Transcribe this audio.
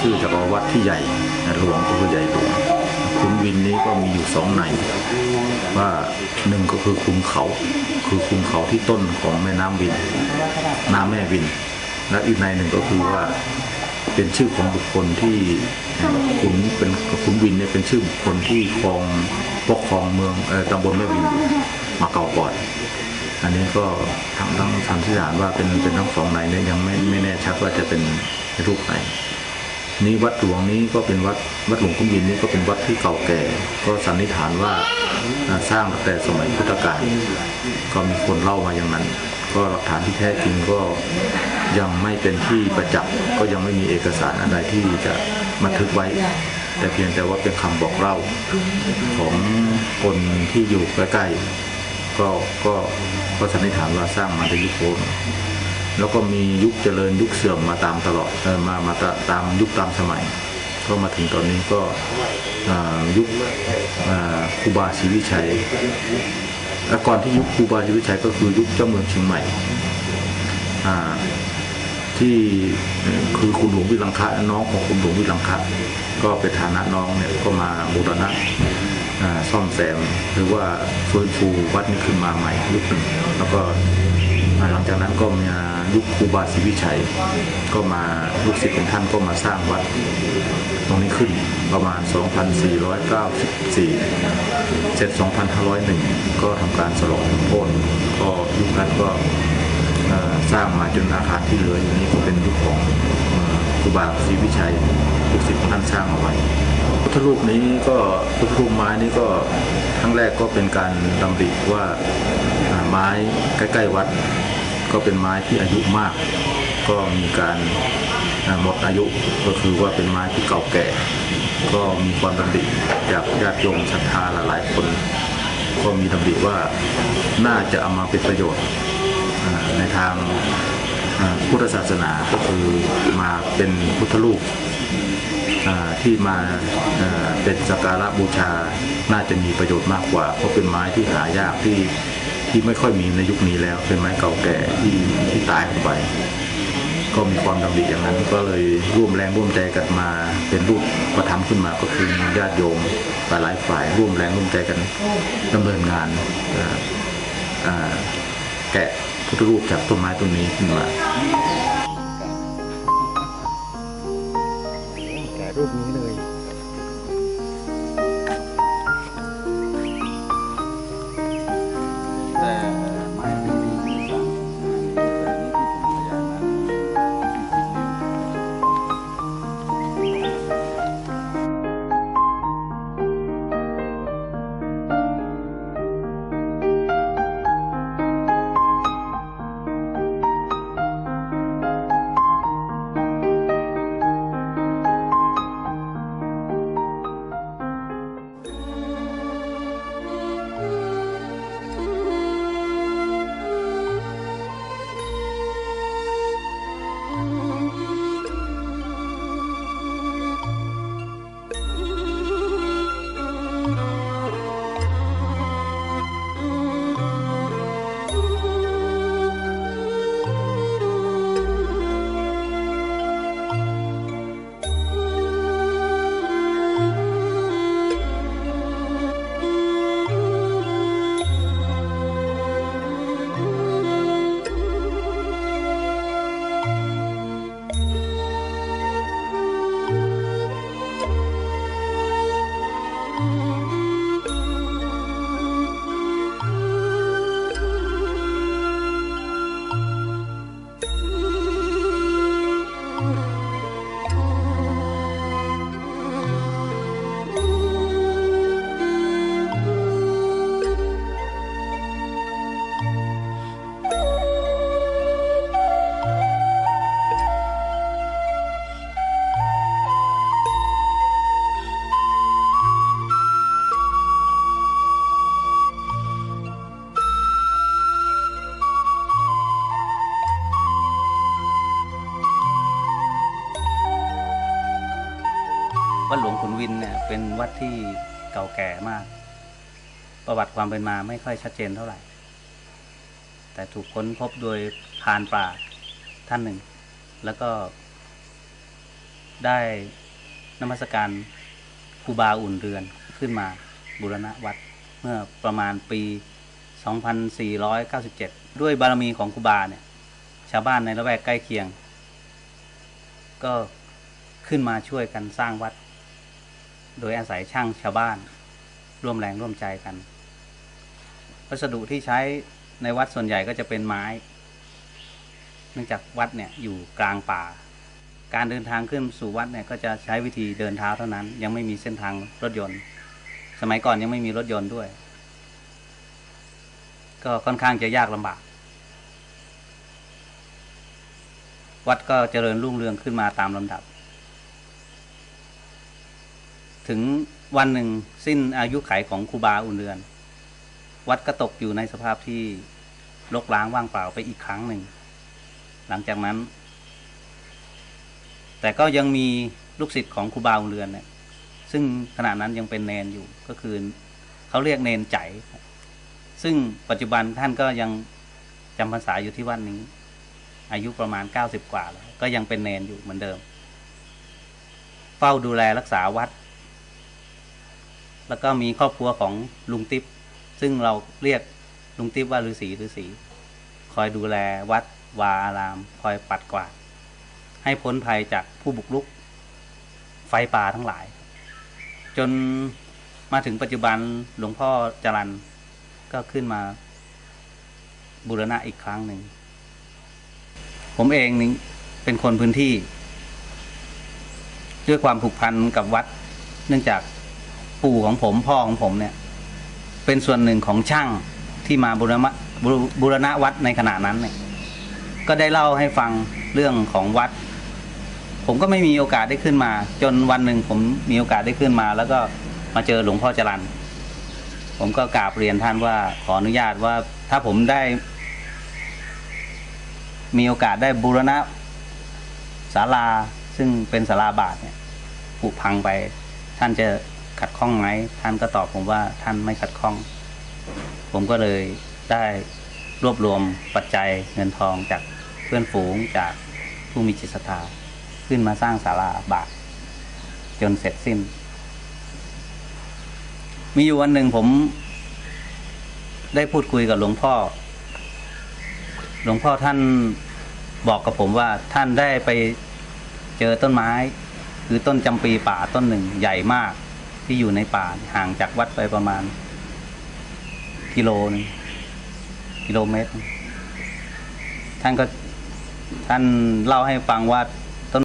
ชื่อจากว่าวัดที่ใหญ่หลวงก็คือใหญ่หลวงขุนวินนี้ก็มีอยู่สองในว่าหนึ่งก็คือขุนเขา คือขุนเขาที่ต้นของแม่น้ำวิน น้ำแม่วิน และอีกในหนึ่งก็คือว่าเป็นชื่อของบุคคลที่ขุนเป็นขุนวินเนี่ยเป็นชื่อบุคคลที่ครองปกครองเมืองเออตำบลแม่วินมาเก่าก่อนอันนี้ก็ทางทั้งสันนิษฐานว่าเป็นเป็นทั้งสองในเนี่ยยังไม่ไม่แน่ชัดว่าจะเป็นรูปไหน นี่วัดหลวงนี้ก็เป็นวัดวัดหลวงคุ้มวินนี่ก็เป็นวัดที่เก่าแก่ ก็สันนิษฐานว่าสร้างตั้งแต่สมัยพุทธกาลก็มีคนเล่ามาอย่างนั้น ก็หลักฐานที่แท้จริงก็ยังไม่เป็นที่ประจักษ์ก็ยังไม่มีเอกสารอะไรที่จะบันทึกไว้ แต่เพียงแต่ว่าเป็นคำบอกเล่าของคนที่อยู่ใกล้ๆก็ก็ก็สันนิษฐานว่าสร้างมาในยุคโบร แล้วก็มียุคเจริญยุคเสื่อมมาตามตลอดมามาตามยุคตามสมัย ก็มาถึงตอนนี้ก็ยุคคูบาศรีวิชัยและก่อนที่ยุคคูบาศรีวิชัยก็คือยุคเจ้าเมืองเชียงใหม่ที่คือคุณหลวงวิลังคะน้องของคุณหลวงวิลังคะก็เป็นฐานะน้องเนี่ยก็มาบูรณะซ่อมแซมหรือว่าฟื้นฟูวัดนี้ขึ้นมาใหม่ยุคหนึ่งแล้วก็ หลังจากนั้นก็มียุคครูบาศรีวิชัย ก็มาลูกศิษย์ของท่านก็มาสร้างวัดตรงนี้ขึ้นประมาณ 2494 เสร็จ 2501 ก็ทำการสลองโภชก็ยุคนั้นก็สร้างมาจนอาคารที่เหลืออยู่นี้ก็เป็นยุคของครูบาศรีวิชัยลูกศิษย์ของท่านสร้างเอาไว้พุทธรูปนี้ก็พุทธรูปไม้นี้ก็ครั้งแรกก็เป็นการดำริว่าอ่าไม้ใกล้ ๆ วัด ก็เป็นไม้ที่อายุมาก ก็มีการหมดอายุก็คือว่าเป็นไม้ที่เก่าแก่ ก็มีความดำริจากญาติโยมศรัทธาหลายๆคน ก็มีดำริว่าน่าจะเอามาเป็นประโยชน์ในทางพุทธศาสนาก็คือมาเป็นพุทธรูปอ่าที่มาเป็นสักการะบูชาน่าจะมีประโยชน์มากกว่า เพราะเป็นไม้ที่หายากที่ ที่ไม่ค่อยมีในยุคนี้แล้ว เป็นไม้เก่าแก่ที่ที่ตายลงไป ก็มีความดำริอย่างนั้น ก็เลยร่วมแรงร่วมใจกันมา เป็นรูปประทับขึ้นมาก็คือญาติโยมหลายฝ่ายร่วมแรงร่วมใจกันดำเนินงานแกะพุทธรูปจากต้นไม้ต้นนี้ขึ้นมา ขุนวินเนี่ยเป็นวัดที่เก่าแก่มาก ประวัติความเป็นมาไม่ค่อยชัดเจนเท่าไหร่ แต่ถูกค้นพบโดยพานป่าท่านหนึ่ง แล้วก็ ได้นมัสการครูบาอุ่นเรือนขึ้นมาบูรณะวัดเมื่อประมาณปี 2497 ด้วยบารมีของครูบาเนี่ย ชาวบ้านในละแวกใกล้เคียง ก็ขึ้นมาช่วยกันสร้างวัด โดยอาศัยช่างชาวบ้าน ร่วมแรงร่วมใจกัน วัสดุที่ใช้ในวัดส่วนใหญ่ก็จะเป็นไม้ เนื่องจากวัดเนี่ยอยู่กลางป่า การเดินทางขึ้นสู่วัดเนี่ยก็จะใช้วิธีเดินเท้าเท่านั้น ยังไม่มีเส้นทางรถยนต์ สมัยก่อนยังไม่มีรถยนต์ด้วย ก็ค่อนข้างจะยากลำบาก วัดก็เจริญรุ่งเรืองขึ้นมาตามลำดับ ถึงวันหนึ่งสิ้นอายุไขของครูบาอุ่นเรือน วัดก็ตกอยู่ในสภาพที่รกร้างว่างเปล่าไปอีกครั้งหนึ่ง หลังจากนั้น แต่ก็ยังมีลูกศิษย์ของครูบาอุ่นเรือนเนี่ยซึ่งขณะนั้นยังเป็นเนนอยู่ก็คือเขาเรียกเนนใจ ซึ่งปัจจุบันท่านก็ยังจำพรรษาอยู่ที่วัดนี้ อายุประมาณเก้าสิบกว่าแล้ว ก็ยังเป็นเนนอยู่เหมือนเดิม เฝ้าดูแลรักษาวัด แล้วก็มีครอบครัวของลุงติ๊บซึ่งเราเรียกลุงติ๊บว่าฤาษีฤาษีคอยดูแลวัดวาอาราม คอยปัดกวาด ให้พ้นภัยจากผู้บุกรุก ไฟป่าทั้งหลาย จนมาถึงปัจจุบันหลวงพ่อจรันก็ขึ้นมาบูรณะอีกครั้งหนึ่ง ผมเองนี่เป็นคนพื้นที่ ด้วยความผูกพันกับวัด เนื่องจาก ปู่ของผมพ่อของผมเนี่ย เป็นส่วนหนึ่งของช่างที่มาบูรณะบูบูรณะวัดในขณะนั้นเนี่ย ก็ได้เล่าให้ฟังเรื่องของวัด ผมก็ไม่มีโอกาสได้ขึ้นมา จนวันหนึ่งผมมีโอกาสได้ขึ้นมา แล้วก็มาเจอหลวงพ่อจรันผมก็กราบเรียนท่านว่าขออนุญาตว่าถ้าผมได้ มีโอกาสได้บูรณะศาลาซึ่งเป็นศาลาบาทเนี่ยผุพังไปท่านจะ ขัดข้องไหมท่านก็ตอบผมว่าท่านไม่ขัดข้อง ผมก็เลยได้รวบรวมปัจจัยเงินทองจากเพื่อนฝูงจากผู้มีจิตศรัทธาขึ้นมาสร้างศาลาบาทจนเสร็จสิ้น มีอยู่วันหนึ่งผม ได้พูดคุยกับหลวงพ่อ หลวงพ่อท่านบอกกับผมว่าท่านได้ไปเจอต้นไม้ คือต้นจำปีป่าต้นหนึ่งใหญ่มาก ที่อยู่ในป่าห่างจากวัดไปประมาณ กิโลนึงกิโลเมตร ท่านก็ท่านเล่าให้ฟังว่า